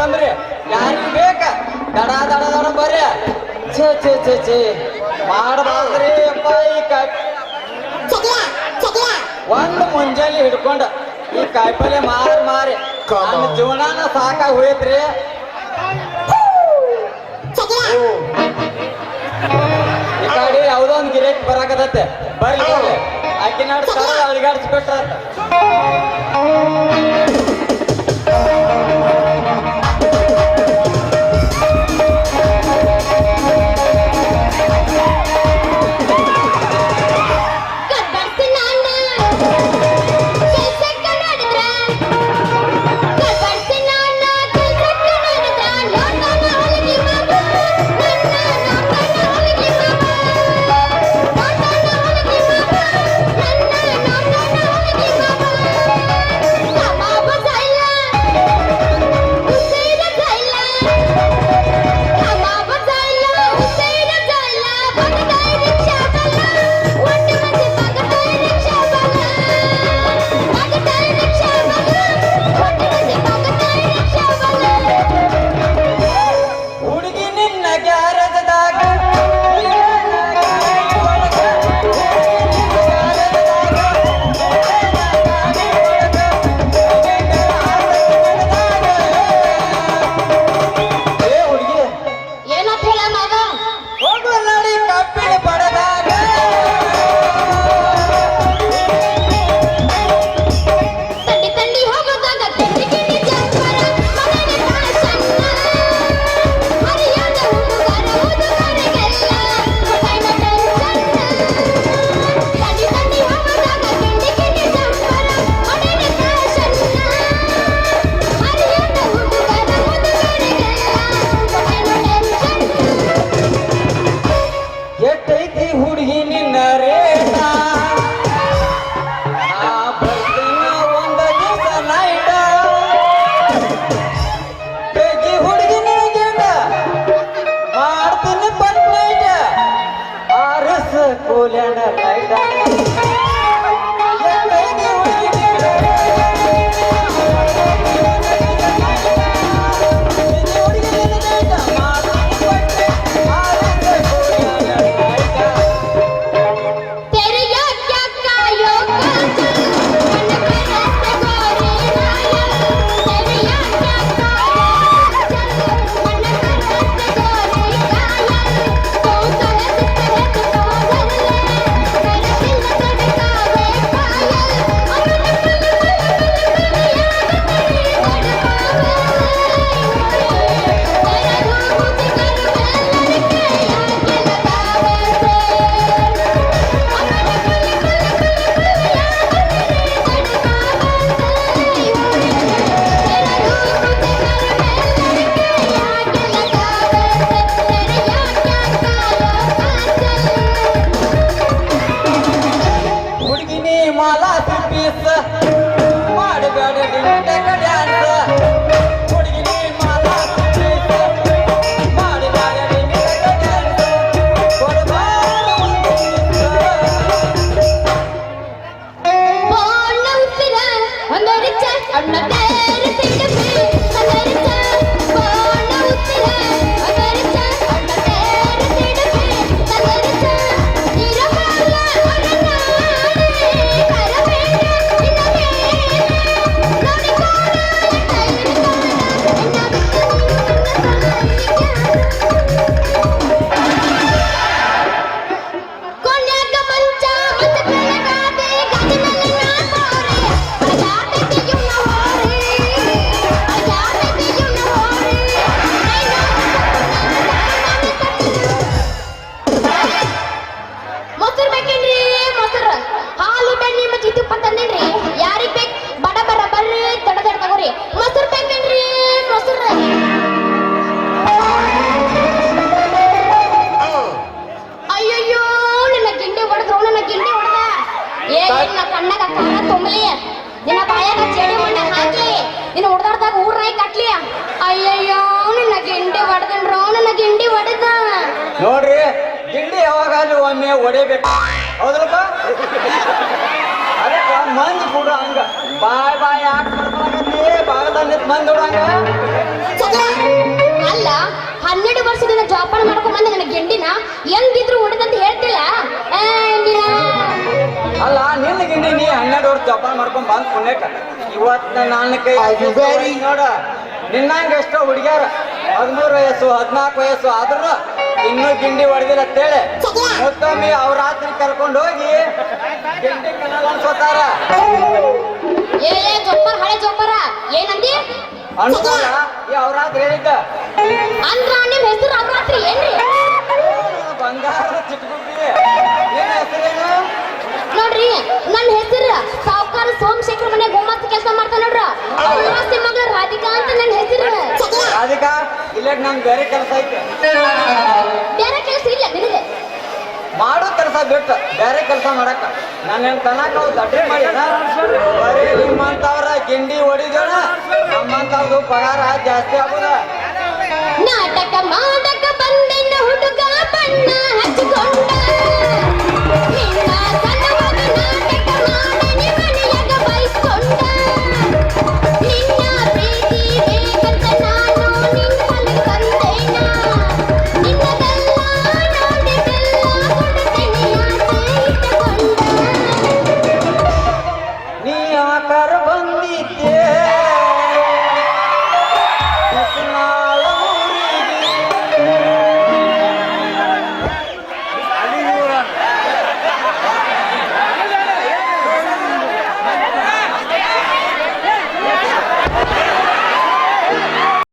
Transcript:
ಬದ್ನಿಕಾಯಿ ಯಾರಿಗ ಬೇಕ? ದಡ ದಡ ದಡ ಬರ್ರಿ. ಛೇ ಛೇ ಛೇ ಛೇ. ಮಾಡಬಾರ್ದ್ರಿ ಅಪ್ಪ ಈ ಕಾಯಿ ಒಂದು ಮುಂಜಾನೆ ಹಿಡ್ಕೊಂಡ ಈ ಕಾಯಿಪಲ್ಲೆ ಮಾರಿ ಮಾರಿ. ನನ್ನ. ಜೀವನಾನ ಸಾಕಾಗಿ ಹೋಯ್ತ್ರಿ. ಈ ಕಡೆ ಯಾವುದೋ ಒಂದು ಗಿರೇಕ್ ಬರಾಕತ್ತೆ ಬರ್ಲಿ ಅಕ್ಕಿ ಆಕಿ ನಾಡ್ ಸರ ಅಳಿಗಾಡ್ಸ್ಬಿಟ್ರ कोल्यानं फायदा ಮಣ್ಣ ಹಾಕಿ. ನಿನ್ನ ಹೊಡೆದಾಡ್ದಾಗ ಊರ್ ನಾಯಿ ಕಟ್ಲಿ. ಅಯ್ಯಯ್ಯೋ ನಿನ್ನ ಗಿಂಡಿ ಹೊಡೆದನ್ರೋ ನನ್ನ ಗಿಂಡಿ ಹೊಡೆದ ನೋಡ್ರಿ ಗಿಂಡಿ ಯಾವಾಗಾದ್ರೂ ಒಮ್ಮೆ ಹೊಡಿಬೇಕು ಹೌದ್ರಪ್ಪ? ಅದಕ್ಕ ಮಂದಿ ಕೂಡ ಹಂಗ. ಬಾಯ್ ಬಾಯ್ ಯಾಕೆ ಹೊಡಿತಿ ಬಾಗದ ನಿಂತ್ ಮಂದಿ ನೋಡಂಗ ಅಲ್ಲ ಹನ್ನೆರಡು ವರ್ಷದಿಂದ ಜೋಪಾನ ಮಾಡ್ಕೊಂಡ್ ಬಂದ ನನ್ನ ಗೆಂಡಿನ. ಹೆಂಗಿದ್ರು ಹೊಡೆದಂತ ಹೇಳ್ತಿಲ್ಲ. ಅಲ್ಲ ನಿನ್ನ ಗಿಂಡಿ ನೀ ಹನ್ನೆರಡು ವರ್ಷ ಜಪಾನ್ ಮಾಡ್ಕೊಂಡ್ ಬಂದ್ ಪುಣ್ಯಕ. ಇವತ್ತ ನನ್ನ ಕೈ ನೋಡ. ನಿನ್ನಂಗ ಎಷ್ಟೋ ಹುಡುಗ್ಯಾರ. ಹದಿಮೂರು ವಯಸ್ಸು ಹದಿನಾಲ್ಕು ವಯಸ್ಸು ಆದ್ರೂ ಇನ್ನೂ ಗಿಂಡಿ ಹೊಡೆದಿಲ್ಲ ಅಂತೇಳಿ. ಮತ್ತೊಮ್ಮೆ ಅವ್ರ ಆತ್ರಿ ಕರ್ಕೊಂಡು ಹೋಗಿ ಗಿಂಡಿ ಕನ್ನಡ ಅನ್ಸೋತಾರ ಏ ಹಳೆ ಏನಂದಿ ಅನ್ಸೋಲ್ಲ ಅವ್ರ ರಾತ್ರಿ ಹೇಳಿದ್ದ? ಅಂದ್ರ ನಿಮ್ ಹೆಸರು ಅವರಾತ್ರಿ ಏನ್ರಿ? ಬಂಗಾರ ಚಿಟ್ಗುಬ್ಬಿ ಏನ ಹೆಸರೇನು ನೋಡ್ರಿ ನನ್ನ ಹೆಸರು ಸಾವುಕಾರ ಸೋಮಶೇಖರ್ ಮನೆ ಗೋಮಾತ ಕೆಲಸ ಮಾಡ್ತಾನ ನೋಡ್ರ. ಆಸ್ತಿ ಮಗಳ ರಾಧಿಕಾ ಅಂತ ನನ್ನ ಹೆಸರು. ರಾಧಿಕಾ ಇಲ್ಲ ನಾನು ಬೇರೆ ಕೆಲಸ ಐತೆ. ಬೇರೆ ಕೆಲಸ ಇಲ್ಲ ನಿನಗೆ. ಮಾಡೋ ಕೆಲಸ ಬಿಟ್ಟು ಬೇರೆ ಕೆಲಸ ಮಾಡಕ್ಕ. ನನ್ನ ತನಕ ದಡ್ಡಿ ಮಾಡಿದ. ಬರೀ ನಿಮ್ಮಂತವ್ರ ಗಿಂಡಿ ಹೊಡಿದೋಣ. ನಮ್ಮಂತವ್ರದ್ದು ಪಗಾರ ಜಾಸ್ತಿ ಆಗುದ. ನಾಟಕ ಮಾಡಕ ಬಂದೆನ್ನ ಹುಡುಗ